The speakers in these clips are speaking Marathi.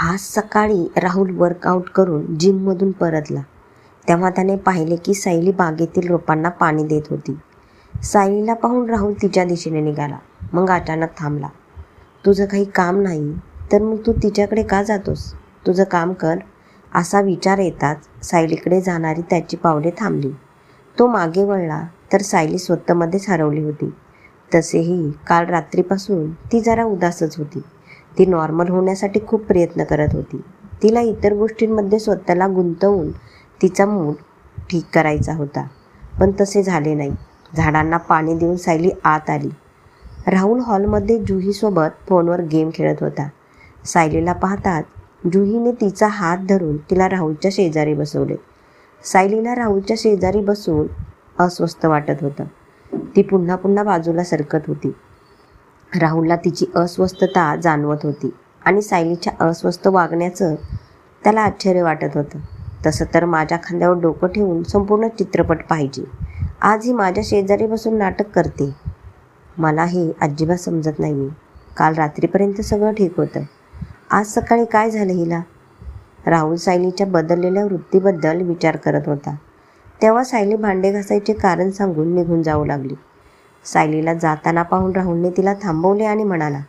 आज सकाळी राहुल वर्कआउट करून जिममधून परतला. तेव्हा त्याने पाहिले की सायली बागेतील रोपांना पाणी देत होती. सायलीला पाहून राहुल तिच्या दिशेने निघाला. मग अचानक थांबला. तुझं काही काम नाही तर मग तू तिच्याकडे का जातोस? तुझं काम कर. असा विचार येताच सायलीकडे जाणारी त्याची पावले थांबली. तो मागे वळला तर सायली स्वतःमध्येच हरवली होती. तसेही काल रात्रीपासून ती जरा उदासच होती. ती नॉर्मल होण्यासाठी खूप प्रयत्न करत होती. तिला इतर गोष्टींमध्ये स्वतःला गुंतवून तिचा मूड ठीक करायचा होता. पण तसे झाले नाही. झाडांना पाणी देऊन सायली आत आली. राहुल हॉलमध्ये जुहीसोबत फोनवर गेम खेळत होता. सायलीला पाहताच जुहीने तिचा हात धरून तिला राहुलच्या शेजारी बसवले. सायलीला राहुलच्या शेजारी बसून अस्वस्थ वाटत होतं. ती पुन्हा पुन्हा बाजूला सरकत होती. राहुलला तिची अस्वस्थता जाणवत होती आणि सायलीच्या अस्वस्थ वागण्याचं त्याला आश्चर्य वाटत होतं. तसं तर माझ्या खांद्यावर डोकं ठेवून संपूर्ण चित्रपट पाहिजे. आज ही माझ्या शेजारी बसून नाटक करते. मला हे अजिबात समजत नाही आहे काल रात्रीपर्यंत सगळं ठीक होतं. आज सकाळी काय झालं हिला? राहुल सायलीच्या बदललेल्या वृत्तीबद्दल विचार करत होता. तेव्हा सायली भांडे घासायचे कारण सांगून निघून जाऊ लागली. सायलीला जाताना पाहून राहुलने तिला थांबवले आणि म्हणाला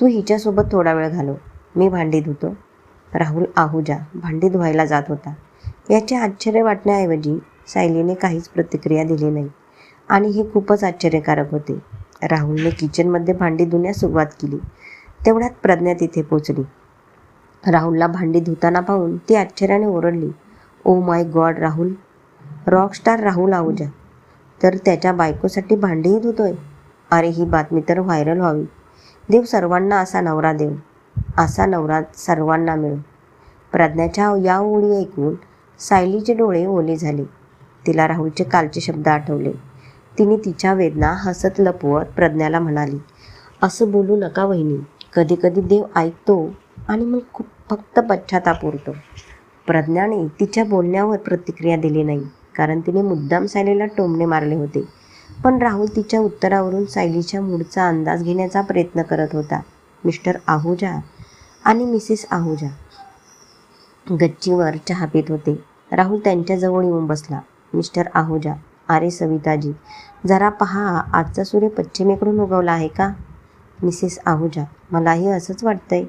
तू हिच्यासोबत थोडा वेळ घालव मी भांडी धुतो. राहुल आहुजा भांडी धुवायला जात होता. याचे आश्चर्य वाटण्याऐवजी सायलीने काहीच प्रतिक्रिया दिली नाही आणि हे खूपच आश्चर्यकारक होते. राहुलने किचनमध्ये भांडी धुण्यास सुरुवात केली. तेवढ्यात प्रज्ञा तिथे पोचली. राहुलला भांडी धुताना पाहून ती आश्चर्याने ओरडली ओ my God Rahul. Rockstar Rahul Ahuja तर त्याच्या बायकोसाठी भांडीही धुतोय. अरे ही बातमी तर व्हायरल व्हावी. देव सर्वांना असा नवरा देव. असा नवरा सर्वांना मिळो. प्रज्ञाच्या या ओळी ऐकून सायलीचे डोळे ओले झाले. तिला राहुलचे कालचे शब्द आठवले. तिने तिच्या वेदना हसत लपवत प्रज्ञाला म्हणाली असं बोलू नका वहिनी. कधी कधी देव ऐकतो आणि मग खूप फक्त पश्चाताप उरतो. प्रज्ञाने तिच्या बोलण्यावर प्रतिक्रिया दिली नाही. कारण तिने मुद्दाम सायलीला टोमणे मारले होते. पण राहुल तिच्या उत्तरावरून सायलीच्या मूडचा अंदाज घेण्याचा प्रयत्न करत होता. मिस्टर आहुजा आणि मिसेस आहुजा गच्चीवर चहा पित होते. राहुल त्यांच्याजवळ येऊन बसला. मिस्टर आहुजा अरे सविताजी जरा पहा आजचा सूर्य पश्चिमेकडून उगवला आहे का? मिसेस आहुजा मलाही असंच वाटतंय.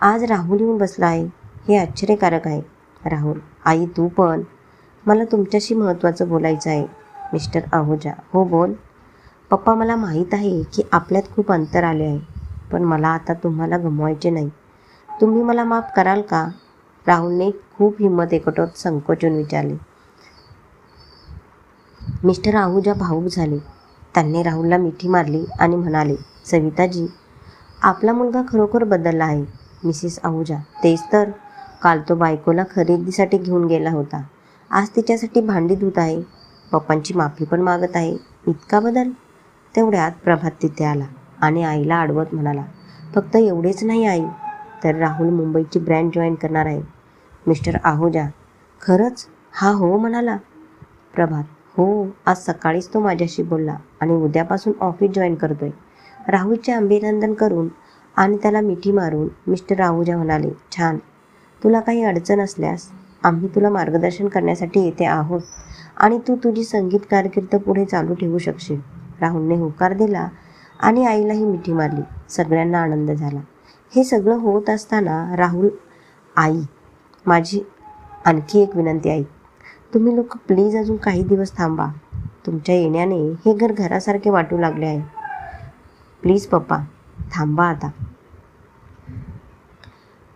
आज राहुल येऊन बसला आहे. हे आश्चर्यकारक आहे. राहुल आई तू पण मला तुमच्याशी महत्त्वाचं बोलायचं आहे. मिस्टर आहुजा. हो बोल. पप्पा मला माहीत आहे की आपल्यात खूप अंतर आले आहे पण मला आता तुम्हाला गमवायचे नाही. तुम्ही मला माफ कराल का? राहुलने खूप हिंमत एकटवत संकोचून विचारले. मिस्टर आहुजा भाऊक झाले. त्यांनी राहुलला मिठी मारली आणि म्हणाले सविताजी आपला मुलगा खरोखर बदलला आहे. मिसेस आहुजा तेच तर. काल तो बायकोला खरेदीसाठी घेऊन गेला होता. आज तिच्यासाठी भांडी धुत आहे. पप्पांची माफी पण मागत आहे. इतका बदल? तेवढ्यात प्रभात तिथे आला आणि आईला अडवत म्हणाला फक्त एवढेच नाही आई तर राहुल मुंबईची ब्रँड जॉईन करणार आहे. मिस्टर आहुजा. खरंच? हा हो म्हणाला. प्रभात हो आज सकाळीच तो माझ्याशी बोलला आणि उद्यापासून ऑफिस जॉईन करतोय. राहुलचे अभिनंदन करून आणि त्याला मिठी मारून मिस्टर राहुजा म्हणाले छान. तुला काही अडचण असल्यास आम्ही तुला मार्गदर्शन करण्यासाठी येथे आहोत. आणि तू तुझी संगीत कारकीर्द पुढे चालू ठेवू शकशील. राहुलने होकार दिला आणि आईलाही मिठी मारली. सगळ्यांना आनंद झाला. हे सगळं होत असताना राहुल आई माझी आणखी एक विनंती आहे. तुम्ही लोक प्लीज अजून काही दिवस थांबा. तुमच्या येण्याने हे घर घरासारखे वाटू लागले आहे. प्लीज पप्पा थांबा आता.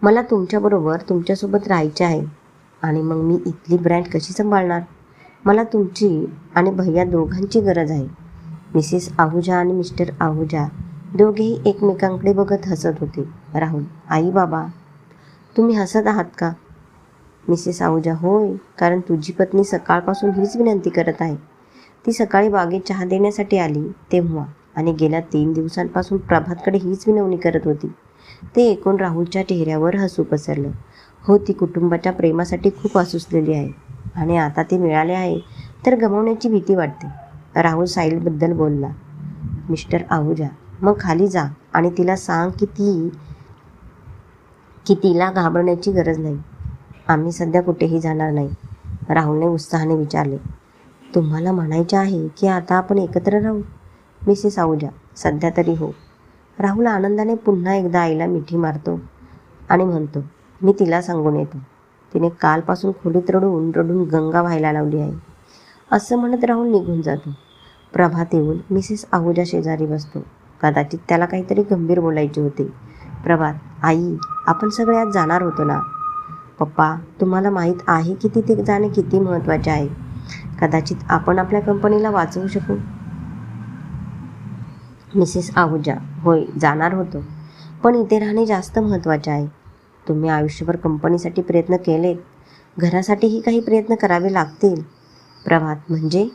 मला तुमच्याबरोबर तुमच्यासोबत राहायचे आहे. आणि मग मी इथली ब्रँड कशी सांभाळणार? मला तुमची आणि भैया दोघांची गरज आहे. मिसेस आहुजा आणि मिस्टर आहुजा दोघेही एकमेकांकडे बघत हसत होते. राहुल आई बाबा तुम्ही हसत आहात का? मिसेस आहुजा होय कारण तुझी पत्नी सकाळपासून हीच विनंती करत आहे. ती सकाळी बागेत चहा देण्यासाठी आली तेव्हा आणि गेल्या तीन दिवसांपासून प्रभातकडे हीच विनवणी करत होती. ते ऐकून राहुलच्या चेहऱ्यावर हसू पसरलं. हो ती कुटुंबाच्या प्रेमासाठी खूप असुसलेली आहे. आणि आता ते मिळाले आहे तर गमावण्याची भीती वाटते. राहुल साहिलबद्दल बोलला मिस्टर आहुजा मग खाली जा आणि तिला सांग की ती की तिला घाबरण्याची गरज नाही. आम्ही सध्या कुठेही जाणार नाही. राहुलने उत्साहाने विचारले तुम्हाला म्हणायचे आहे की आता आपण एकत्र राहू? मिसेस आहुजा सध्या तरी हो. राहुल आनंदाने पुन्हा एकदा आईला मिठी मारतो आणि म्हणतो मी तिला सांगून येतो. तिने कालपासून खोलीत रडून रडून गंगा व्हायला लावली आहे. असं म्हणत राहुल निघून जातो. प्रभात येऊन मिसेस आहुजा शेजारी बसतो. कदाचित त्याला काहीतरी गंभीर बोलायचे होते. प्रभात आई आपण सगळे आज जाणार होतो ना? पप्पा तुम्हाला माहीत आहे की तिथे जाणे किती महत्त्वाचे आहे. कदाचित आपण आपल्या कंपनीला वाचवू शकू? मिसेस आहुजा होय जाणार होतो. पण इथे राहणे जास्त महत्त्वाचे आहे. तुम्ही आयुष्यभर कंपनीसाठी प्रयत्न केलेत घरासाठीही काही प्रयत्न करावे लागतील. प्रभात म्हणजे?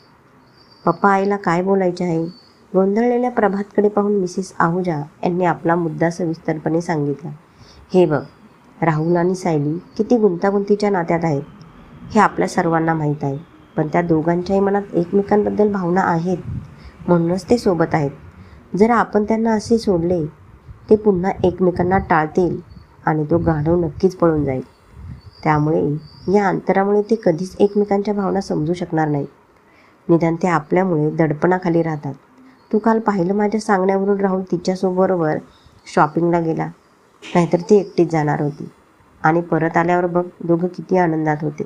पप्पा आईला काय बोलायचे आहे? गोंधळलेल्या प्रभातकडे पाहून मिसेस आहुजा यांनी आपला मुद्दा सविस्तरपणे सांगितला. हे बघ राहुल आणि सायली किती गुंतागुंतीच्या नात्यात आहेत. हे आपल्या सर्वांना माहीत आहे पण त्या दोघांच्याही मनात एकमेकांबद्दल भावना आहेत. म्हणूनच ते सोबत आहेत. जर आपण त्यांना असे सोडले ते पुन्हा एकमेकांना टाळतील. आणि तो गाढव नक्कीच पळून जाईल. त्यामुळे या अंतरामुळे ते कधीच एकमेकांच्या भावना समजू शकणार नाहीत. निदान ते आपल्यामुळे दडपणाखाली राहतात. तू काल पाहिलं माझ्या सांगण्यावरून राहुल तिच्यासोबरोबर शॉपिंगला गेला. नाहीतर ती एकटीच जाणार होती. आणि परत आल्यावर बघ दोघं किती आनंदात होते.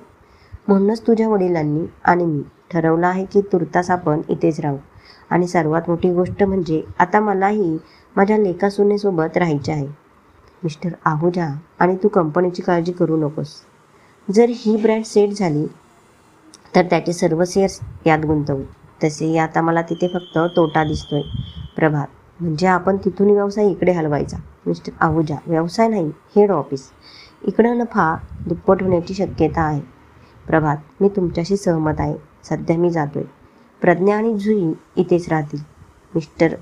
म्हणूनच तुझ्या वडिलांनी आणि मी ठरवलं आहे की तुर्तास आपण इथेच राहू. आणि सर्वात मोठी गोष्ट म्हणजे आता मलाही माझ्या लेखासुनेसोबत राहायचे आहे. मिस्टर आहुजा आणि तू कंपनीची काळजी करू नकोस. जर ही ब्रँड सेट झाली तर त्याचे सर्व शेअर्स यात गुंतवू. तसे आता मला तिथे फक्त तोटा दिसतोय. प्रभात म्हणजे आपण तिथून व्यवसाय इकडे हलवायचा. मिस्टर आहुजा व्यवसाय नाही हेड ऑफिस. इकडं नफा दुप्पट होण्याची शक्यता आहे. प्रभात मी तुमच्याशी सहमत आहे. सध्या मी जातोय. प्रज्ञा आणि जुई इथेच राहतील. मिस्टर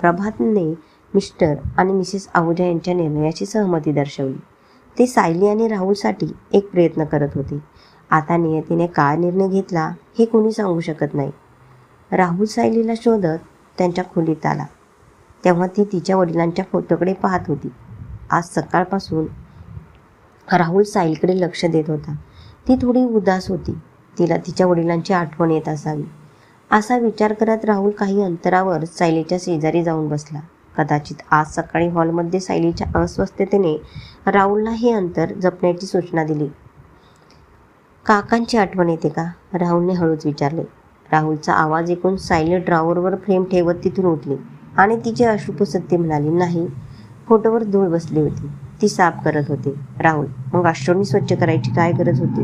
प्रभातने मिस्टर आणि मिसेस आहुजा यांच्या निर्णयाची सहमती दर्शवली. ते सायली आणि राहुलसाठी एक प्रयत्न करत होते. आता नियतीने काय निर्णय घेतला हे कोणी सांगू शकत नाही. राहुल सायलीला शोधत त्यांच्या खोलीत आला. तेव्हा ती तिच्या वडिलांच्या फोटोकडे पाहत होती. आज सकाळपासून राहुल सायलीकडे लक्ष देत होता. ती थोडी उदास होती. तिला तिच्या वडिलांची आठवण येत असावी. असा विचार करत राहुल काही अंतरावर सायलीच्या शेजारी जाऊन बसला. कदाचित आज सकाळी हॉलमध्ये सायलीच्या अस्वस्थतेने राहुलला हे अंतर जपण्याची सूचना दिली. काकांची आठवण येते का? राहुलने हळूच विचारले. राहुलचा आवाज ऐकून सायली ड्रॉवरवर फ्रेम ठेवत तिथून उठली आणि तिचे अश्रू म्हणाली नाही. फोटोवर धूळ बसली होती. ती साफ करत होते. राहुल मग अश्रूंनी स्वच्छ करायची काय गरज होती?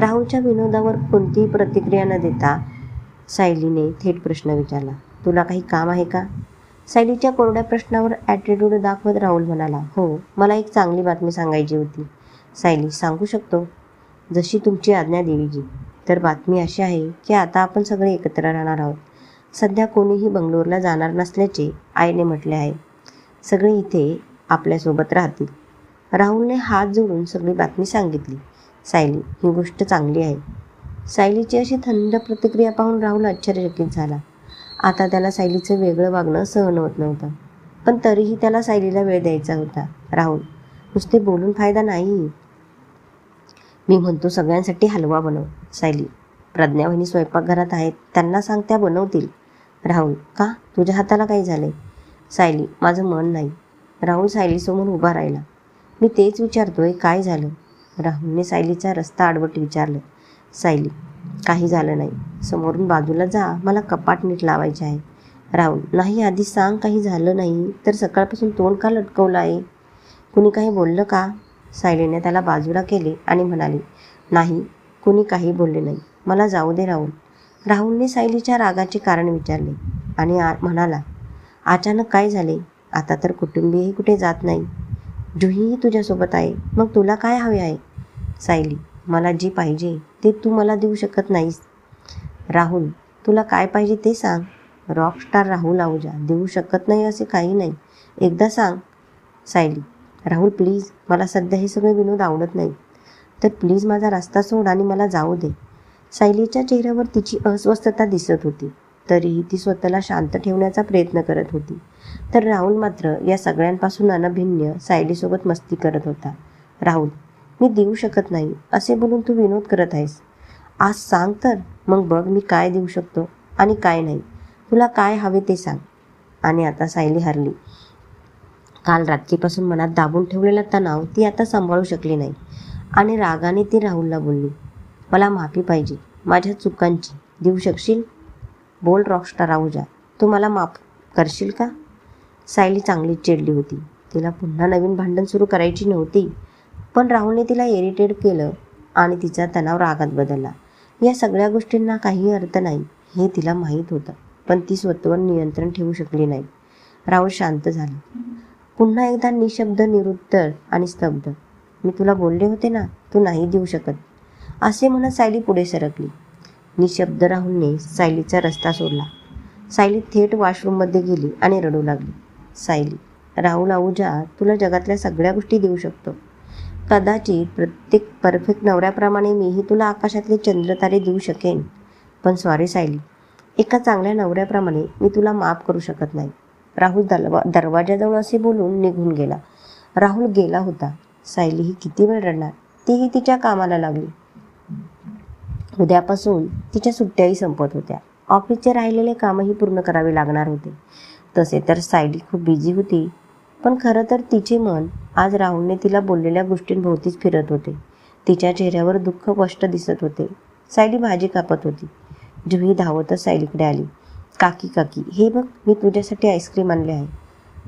राहुलच्या विनोदावर कोणतीही प्रतिक्रिया न देता सायलीने थेट प्रश्न विचारला. तुला काही काम आहे का? सायलीच्या कोरड्या प्रश्नावर ॲटिट्यूड दाखवत राहुल म्हणाला हो मला एक चांगली बातमी सांगायची होती. सायली सांगू शकतो? जशी तुमची आज्ञा देवीजी. तर बातमी अशी आहे की आता आपण सगळे एकत्र राहणार आहोत. सध्या कोणीही बंगलोरला जाणार नसल्याचे आईने म्हटले आहे. सगळे इथे आपल्यासोबत राहतील. राहुलने हात जोडून सगळी बातमी सांगितली. सायली ही गोष्ट चांगली आहे. सायलीची अशी थंड प्रतिक्रिया पाहून राहुल आश्चर्यचकित झाला. आता त्याला सायलीचं वेगळं वागणं सहन होत नव्हतं. पण तरीही त्याला सायलीला वेळ द्यायचा होता. राहुल नुसते बोलून फायदा नाही. मी म्हणतो सगळ्यांसाठी हलवा बनव. सायली प्रज्ञावहिनी स्वयंपाकघरात आहेत. त्यांना सांग त्या बनवतील. राहुल का? तुझ्या हाताला काही झाले सायली माझं मन नाही. राहुल सायलीसमोर उभा राहिला. मी तेच विचारतोय काय झालं? राहुलने सायलीचा रस्ता आडवट विचारलं. सायली काही झालं नाही. समोरून बाजूला जा. मला कपाट नीट लावायचे आहे. राहुल नाही आधी सांग काही झालं नाही तर सकाळपासून तोंड का लटकवलं आहे? कुणी काही बोललं का? सायलीने त्याला बाजूला केले आणि म्हणाली नाही कुणी काही बोलले नाही. मला जाऊ दे राहुल. राहुलने सायलीच्या रागाचे कारण विचारले आणि आ म्हणाला अचानक काय झाले? आता तर कुटुंबीयही कुठे जात नाही. जुहीही तुझ्यासोबत आहे. मग तुला काय हवे आहे? सायली मला जे पाहिजे ते तू मला देऊ शकत नाहीस. राहुल तुला काय पाहिजे ते सांग. रॉकस्टार राहुल आहुजा देऊ शकत नाही असे काही नाही. एकदा सांग. सायली राहुल प्लीज मला सध्या हे सगळे विनोद आवडत नाही तर प्लीज माझा रस्ता सोड आणि मला जाऊ दे. सायलीच्या चेहऱ्यावर तिची अस्वस्थता दिसत होती. तरीही ती स्वतःला शांत ठेवण्याचा प्रयत्न करत होती. तर राहुल मात्र या सगळ्यांपासून अनभिन्न सायलीसोबत मस्ती करत होता. राहुल मी देऊ शकत नाही असे बोलून तू विनोद करत आहेस. आज सांग तर मग बघ मी काय देऊ शकतो आणि काय नाही. तुला काय हवे ते सांग. आणि आता सायली हरली. काल रात्रीपासून मनात दाबून ठेवलेला तणाव ती आता सांभाळू शकली नाही. आणि रागाने ती राहुलला बोलली मला माफी पाहिजे माझ्या चुकांची. देऊ शकशील? बोल रॉकस्टार राहुजा तू मला माफ करशील का? सायली चांगलीच चिडली होती. तिला पुन्हा नवीन भांडण सुरू करायची नव्हती. पण राहुलने तिला इरिटेट केलं आणि तिचा तणाव रागात बदलला. या सगळ्या गोष्टींना काही अर्थ नाही हे तिला माहीत होतं पण ती स्वतःवर नियंत्रण ठेवू शकली नाही. राहुल शांत झाला. पुन्हा एकदा निशब्द निरुत्तर आणि स्तब्ध. मी तुला बोलले होते ना तू नाही देऊ शकत. असे म्हणत सायली पुढे सरकली. निशब्द राहुलने सायलीचा रस्ता सोडला. सायली थेट वॉशरूममध्ये गेली आणि रडू लागली. सायली राहुल आहुजा तुला जगातल्या सगळ्या गोष्टी देऊ शकतो. कदाचित प्रत्येक परफेक्ट नवऱ्याप्रमाणे मीही तुला आकाशातले चंद्रतारे देऊ शकेन. पण सॉरी सायली एका चांगल्या नवऱ्याप्रमाणे मी तुला माफ करू शकत नाही. राहुल दलवा दरवाजाजवळ असे बोलून निघून गेला. राहुल गेला होता. सायली ही किती वेळ रडणार? तीही तिच्या कामाला लागली. उद्यापासून तिच्या सुट्ट्याही संपत होत्या. ऑफिसचे राहिलेले कामही पूर्ण करावे लागणार होते. तसे तर सायली खूप बिझी होती. पण खरं तर तिचे मन आज राहुलने तिला बोललेल्या गोष्टींभोवतीच फिरत होते. तिच्या चेहऱ्यावर दुःख कष्ट दिसत होते. सायली भाजी कापत होती. जुही धावतच सायलीकडे आली. काकी काकी हे बघ मी तुझ्यासाठी आईस्क्रीम आणले आहे.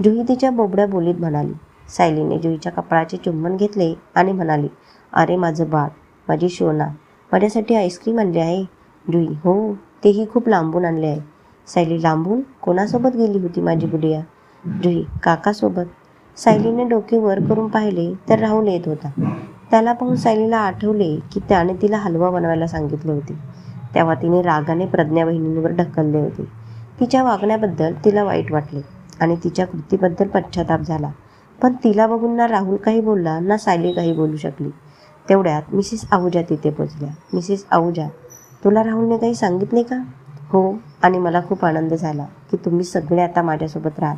जुही तिच्या बोबड्या बोलीत म्हणाली. सायलीने जुईच्या कपडाचे चुंबन घेतले आणि म्हणाली अरे माझं बाळ माझी शोना माझ्यासाठी आईस्क्रीम आणले आहे. जुई हो तेही खूप लांबून आणले आहे. सायली लांबून? कोणासोबत गेली होती माझी गुडिया? रे काकासोबत सायलीने डोके वर करून पाहिले तर राहुल येत होता. त्याला पाहून सायलीला आठवले की त्याने तिला हलवा बनवायला सांगितले होते. तेव्हा तिने रागाने प्रज्ञा बहिणींवर ढकलले होते. तिच्या वागण्याबद्दल तिला वाईट वाटले आणि तिच्या कृतीबद्दल पश्चाताप झाला. पण तिला बघून ना राहुल काही बोलला ना सायली काही बोलू शकली. तेवढ्यात मिसेस आहुजा तिथे पोचल्या. मिसेस आहुजा तुला राहुलने काही सांगितले का? हो आणि मला खूप आनंद झाला की तुम्ही सगळे आता माझ्यासोबत राहाल.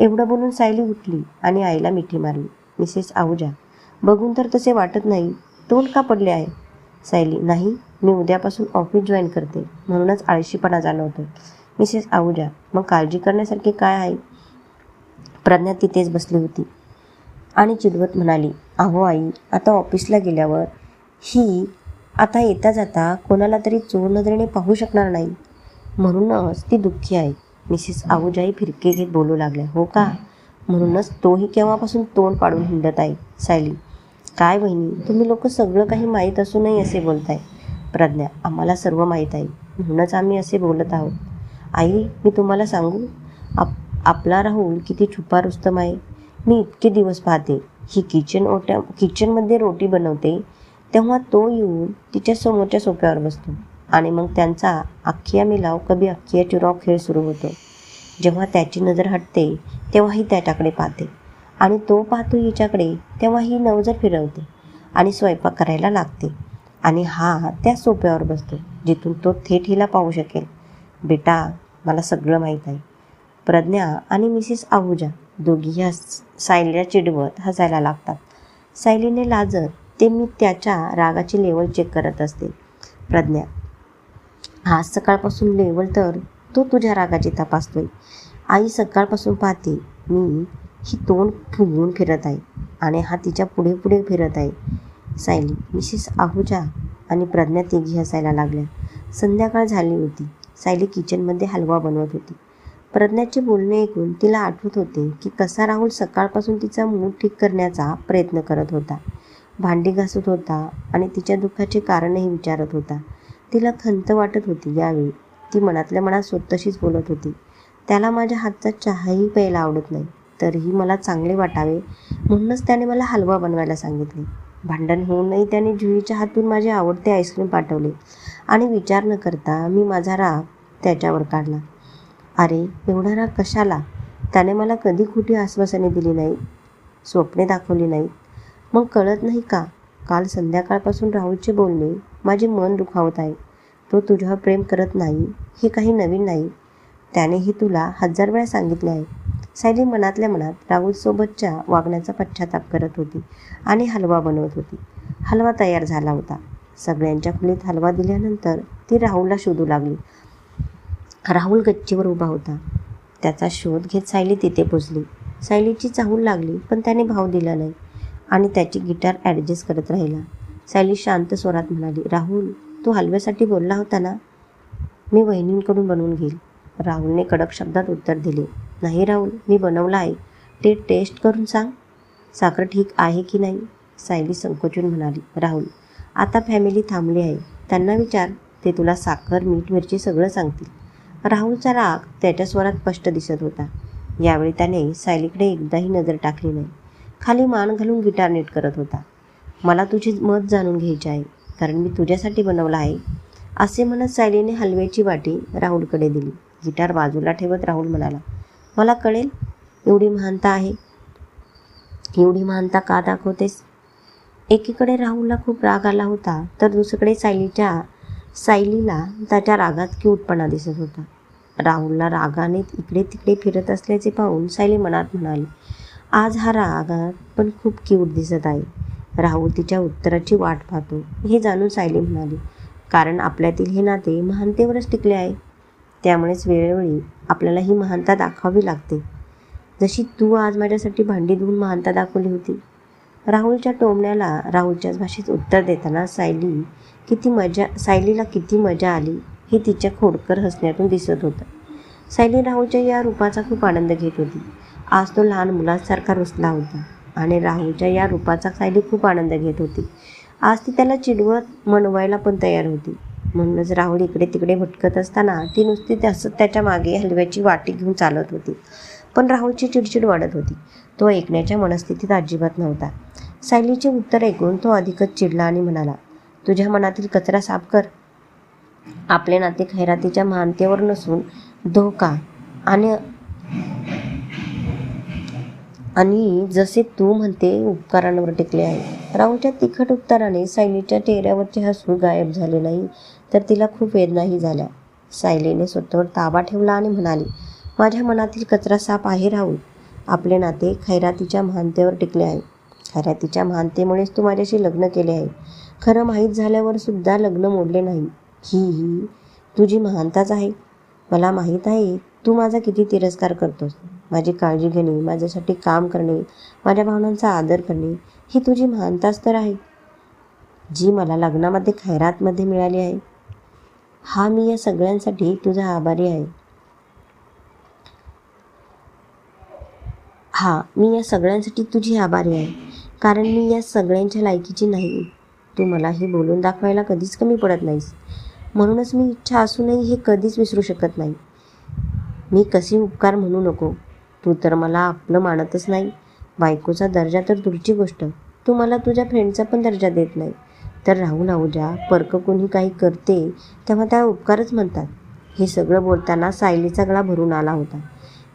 एवढं बोलून सायली उठली आणि आईला मिठी मारली. मिसेस आहुजा बघून तर तसे वाटत नाही. तोंड का पडले आहे? सायली नाही मी उद्यापासून ऑफिस जॉईन करते. म्हणूनच आळशीपणा जाणवतो मिसेस आहुजा मग काळजी करण्यासारखे काय आहे? प्रज्ञा तिथेच बसली होती आणि चिडवत म्हणाली अहो आई आता ऑफिसला गेल्यावर ही आता येता जाता कोणाला तरी चोर नजरेने पाहू शकणार नाही. म्हणूनच ती दुःखी आहे. मिसेस आहुजाई फिरके घेत बोलू लागल्या. हो का? म्हणूनच तोही केव्हापासून तोंड पाडून हिंडत आहे सायली. काय वहिनी तुम्ही लोक सगळं काही माहीत असूनही असे बोलताय. प्रज्ञा आम्हाला सर्व माहीत आहे. म्हणूनच आम्ही असे बोलत आहोत. आई मी तुम्हाला सांगू? आप आपला राहुल किती छुपा रुस्तम आहे. मी इतके दिवस पाहते. ही किचन ओट्या किचनमध्ये रोटी बनवते तेव्हा तो येऊन तिच्या समोरच्या सोप्यावर बसतो. आणि मग त्यांचा अख्खिया मिलाव कभी अख्खिया चुराव खेळ सुरू होतो. जेव्हा त्याची नजर हटते तेव्हाही त्याच्याकडे पाहते. आणि तो पाहतो हिच्याकडे तेव्हा ही नवजर फिरवते आणि स्वयंपाक करायला लागते. आणि हा त्या सोप्यावर बसतो जिथून तो थेट हिला पाहू शकेल. बेटा मला सगळं माहीत आहे. प्रज्ञा आणि मिसेस आहुजा दोघी ह्या सायलीला चिडवत हसायला लागतात. सायलीने लाजत ते मी त्याच्या रागाची लेवल चेक करत असते. प्रज्ञा आज सकाळपासून लेवल तर तो तुझ्या रागाची तपासतोय. आई सकाळपासून पाहते मी ही तोंड फुगवून फिरत आहे आणि हा तिच्या पुढे पुढे फिरत आहे. सायली मिसेस आहुजा आणि प्रज्ञा तिघी हसायला लागल्या. संध्याकाळ झाली होती. सायली किचनमध्ये हलवा बनवत होती. प्रज्ञाचे बोलणे ऐकून तिला आठवत होते की कसा राहुल सकाळपासून तिचा मूड ठीक करण्याचा प्रयत्न करत होता. भांडी घासत होता आणि तिच्या दुःखाचे कारणही विचारत होता. तिला खंत वाटत होती यावेळी. ती मनातल्या मनात स्वतःशीच बोलत होती. त्याला माझ्या हातचा चहाही प्यायला आवडत नाही. तरीही मला चांगले वाटावे म्हणूनच त्याने मला हलवा बनवायला सांगितले. भांडण होऊनही त्याने जुईच्या हातून माझे आवडते आईस्क्रीम पाठवले. आणि विचार न करता मी माझा राग त्याच्यावर काढला. अरे एवढा राग कशाला? त्याने मला कधी खोटी आश्वासने दिली नाही स्वप्ने दाखवली नाहीत. मग कळत नाही का? काल संध्याकाळपासून राहुलचे बोलणे माझे मन दुखावत आहे. तो तुझ्यावर प्रेम करत नाही हे काही नवीन नाही. त्यानेही तुला हजार वेळा सांगितले आहे. सायली मनातल्या मनात राहुलसोबतच्या वागण्याचा पश्चाताप करत होती आणि हलवा बनवत होती. हलवा तयार झाला होता. सगळ्यांच्या खोलीत हलवा दिल्यानंतर ती राहुलला शोधू लागली. राहुल गच्चीवर उभा होता. त्याचा शोध घेत सायली तिथे पोचली. सायलीची चाहूल लागली पण त्याने भाव दिला नाही आणि त्याची गिटार ॲडजस्ट करत राहिला. सायली शांत स्वरात म्हणाली राहुल तू हलव्यासाठी बोलला होता ना? मी वहिनींकडून बनवून घेईल. राहुलने कडक शब्दात उत्तर दिले नाही राहुल मी बनवला आहे. ते टेस्ट करून सांग. साखर ठीक आहे की नाही? सायली संकोचून म्हणाली राहुल आता फॅमिली थांबली आहे. त्यांना विचार ते तुला साखर मीठ मिरची सगळं सांगतील. राहुलचा राग त्याच्या स्वरात स्पष्ट दिसत होता. यावेळी त्याने सायलीकडे एकदाही नजर टाकली नाही. खाली मान घालून गिटार नीट करत होता. मला तुझे मत जाणून घ्यायची आहे कारण मी तुझ्यासाठी बनवला आहे. असे म्हणत सायलीने हलव्याची वाटी राहुलकडे दिली. गिटार बाजूला ठेवत राहुल म्हणाला मला कळेल एवढी महानता आहे. एवढी महानता का दाखवतेस? एकीकडे राहुलला खूप राग आला होता तर दुसरीकडे सायलीच्या सायलीला त्याच्या रागात क्यूटपणा दिसत होता. राहुलला रागाने इकडे तिकडे फिरत असल्याचे पाहून सायली मनात म्हणाली आज हा रागात पण खूप क्यूट दिसत आहे. राहुल तिच्या उत्तराची वाट पाहतो. हे जाणून सायली म्हणाली कारण आपल्यातील हे नाते महानतेवरच टिकले आहे. त्यामुळेच वेळोवेळी आपल्याला ही महानता दाखवावी लागते. जशी तू आज माझ्यासाठी भांडी धुवून महानता दाखवली होती. राहुलच्या टोमण्याला राहुलच्याच भाषेत उत्तर देताना सायली किती मजा सायलीला किती मजा आली हे तिच्या खोडकर हसण्यातून दिसत होतं. सायली राहुलच्या या रूपाचा खूप आनंद घेत होती. आज तो लहान मुलांसारखा रुसला होता. आणि राहुलच्या या रूपाचा सायली खूप आनंद घेत होती. आज ती त्याला चिडवत मनवायला पण तयार होती. म्हणूनच राहुल इकडे तिकडे भटकत असताना ती नुसती त्यास त्याच्यामागे हलव्याची वाटी घेऊन चालत होती. पण राहुलची चिडचिड वाढत होती. तो ऐकण्याच्या मनस्थितीत अजिबात नव्हता. सायलीचे उत्तर ऐकून तो अधिकच चिडला आणि म्हणाला तुझ्या मनातील कचरा साफ कर. आपले नाते खैरातीच्या महानतेवर नसून धोका आणि आणि जसे तू म्हणते उपकारांवर टिकले आहे. राहुलच्या तिखट उत्तराने सायलीच्या चेहऱ्यावरचे हसू गायब झाले नाही तर तिला खूप वेदनाही झाल्या. सायलीने स्वतःवर ताबा ठेवला आणि म्हणाली माझ्या मनातील कचरा साफ आहे राहुल. आपले नाते खैरातीच्या महानतेवर टिकले आहे. खैरातीच्या महानतेमुळेच तू माझ्याशी लग्न केले आहे. खरं माहीत झाल्यावर सुद्धा लग्न मोडले नाही. ही ही तुझी महानताच आहे. मला माहीत आहे तू माझा किती तिरस्कार करतोस. माझी काळजी घेणे माझ्यासाठी काम करणे माझ्या भावनांचा आदर करणे ही तुझी महानताच तर आहे जी मला लग्नामध्ये खैरातमध्ये मिळाली आहे. हा मी या सगळ्यांसाठी तुझा आभारी आहे. हा मी या सगळ्यांसाठी तुझी आभारी आहे कारण मी या सगळ्यांच्या लायकीची नाही. तू मला हे बोलून दाखवायला कधीच कमी पडत नाहीस. म्हणूनच मी इच्छा असूनही हे कधीच विसरू शकत नाही. मी कसे उपकार म्हणू नको. तू तर मला आपलं मानतच नाही. बायकोचा दर्जा तर दूरची गोष्ट. तू मला तुझ्या फ्रेंडचा पण दर्जा देत नाही. तर राहून आहुजा परक कोणी काही करते तेव्हा त्या उपकारच म्हणतात. हे सगळं बोलताना सायलीचा गळा भरून आला होता.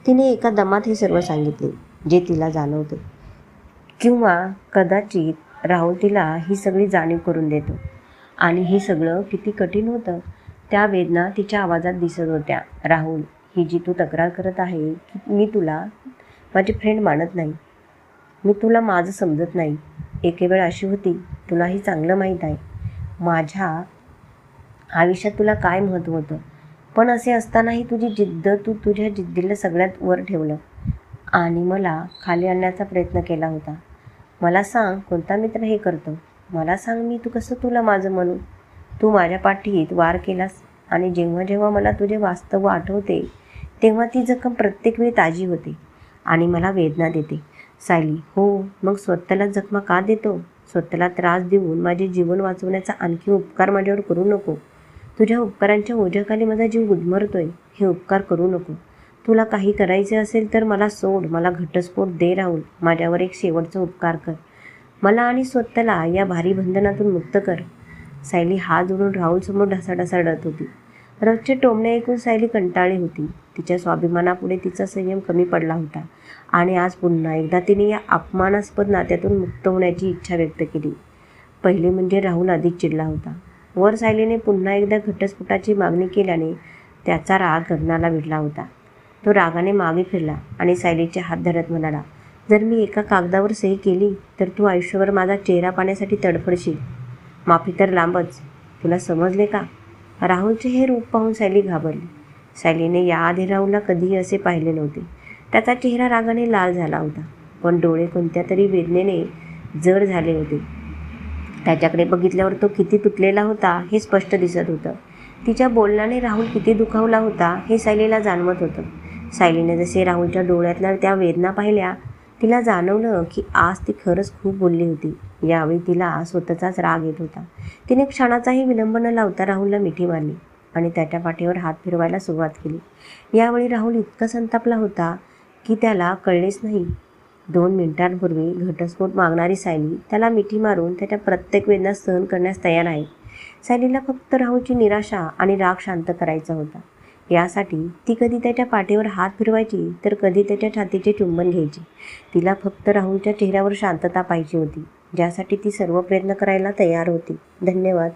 तिने एका दमात हे सर्व सांगितले जे तिला जाणवते. किंवा कदाचित राहुल तिला ही सगळी जाणीव करून देतो. आणि हे सगळं किती कठीण होतं त्या वेदना तिच्या आवाजात दिसत होत्या. राहुल ही जी तू तक्रार करत आहे की मी तुला माझी फ्रेंड मानत नाही. मी तुला माझं समजत नाही. एके वेळ अशी होती तुलाही चांगलं माहीत आहे. माझ्या आयुष्यात तुला काय महत्त्व होतं? पण असे असतानाही तुझी जिद्द तू तुझ्या जिद्दीला सगळ्यात वर ठेवलं आणि मला खाली आणण्याचा प्रयत्न केला होता. मला सांग कोणता मित्र हे करतो? मला सांग मी तू कसं तुला माझं म्हणू? तू माझ्या पाठीत वार केलास आणि जेव्हा जेव्हा मला तुझे वास्तव आठवते तेव्हा ती जखम प्रत्येक वेळी ताजी होते आणि मला वेदना देते. सायली हो मग स्वतःला जखमा का देतो? स्वतःला त्रास देऊन माझे जीवन वाचवण्याचा आणखी उपकार माझ्यावर करू नको. तुझ्या उपकारांच्या ओझ्याखाली माझा जीव गुदमरतोय. हे उपकार करू नको. तुला काही करायचे असेल तर मला सोड. मला घटस्फोट दे राहुल. माझ्यावर एक शेवटचा उपकार कर. मला आणि स्वतःला या भारी बंधनातून मुक्त कर. सायली हात जोडून राहुलसमोर ढसाढसा रडत होती. रथचे टोमणे ऐकून सायली कंटाळी होती. तिच्या स्वाभिमानापुढे तिचा संयम कमी पडला होता. आणि आज पुन्हा एकदा तिने या अपमानास्पद नात्यातून मुक्त होण्याची इच्छा व्यक्त केली. पहिले म्हणजे राहुल अधिक चिडला होता. वर सायलीने पुन्हा एकदा घटस्फोटाची मागणी केल्याने त्याचा राग गगनाला भिडला होता. तो रागाने मागे फिरला आणि सायलीचे हात धरत म्हणाला जर मी एका कागदावर सही केली तर तू आयुष्यभर माझा चेहरा पाहण्यासाठी तडफडशील. माफी तर लांबच. तुला समजले का? राहुलचे हे रूप पाहून सायली घाबरली. सायलीने याआधी राहुलला कधीही असे पाहिले नव्हते. त्याचा चेहरा रागाने लाल झाला होता पण डोळे कोणत्या तरी वेदनेने जड झाले होते. त्याच्याकडे बघितल्यावर तो किती तुटलेला होता हे स्पष्ट दिसत होतं. तिच्या बोलण्याने राहुल किती दुखावला होता हे सायलीला जाणवत होतं. सायलीने जसे राहुलच्या डोळ्यातल्या त्या वेदना पाहिल्या तिला जाणवलं की आज ती खरंच खूप बोलली होती. यावेळी तिला स्वतःचाच राग येत होता. तिने क्षणाचाही विलंब न लावता राहुलला मिठी मारली आणि त्याच्या पाठीवर हात फिरवायला सुरुवात केली. यावेळी राहुल इतका संतापला होता की त्याला कळलेच नाही. दोन मिनिटांपूर्वी घटस्फोट मागणारी सायली त्याला मिठी मारून त्याच्या प्रत्येक वेदना सहन करण्यास तयार आहे. सायलीला फक्त राहुलची निराशा आणि राग शांत करायचा होता. यासाठी ती कधी त्याच्या पाठीवर हात फिरवायची तर कधी त्याच्या छातीचे चुंबन घ्यायची. तिला फक्त राहुलच्या चेहऱ्यावर शांतता पाहिजे होती. ज्यासाठी ती सर्व प्रयत्न करायला तयार होती. धन्यवाद.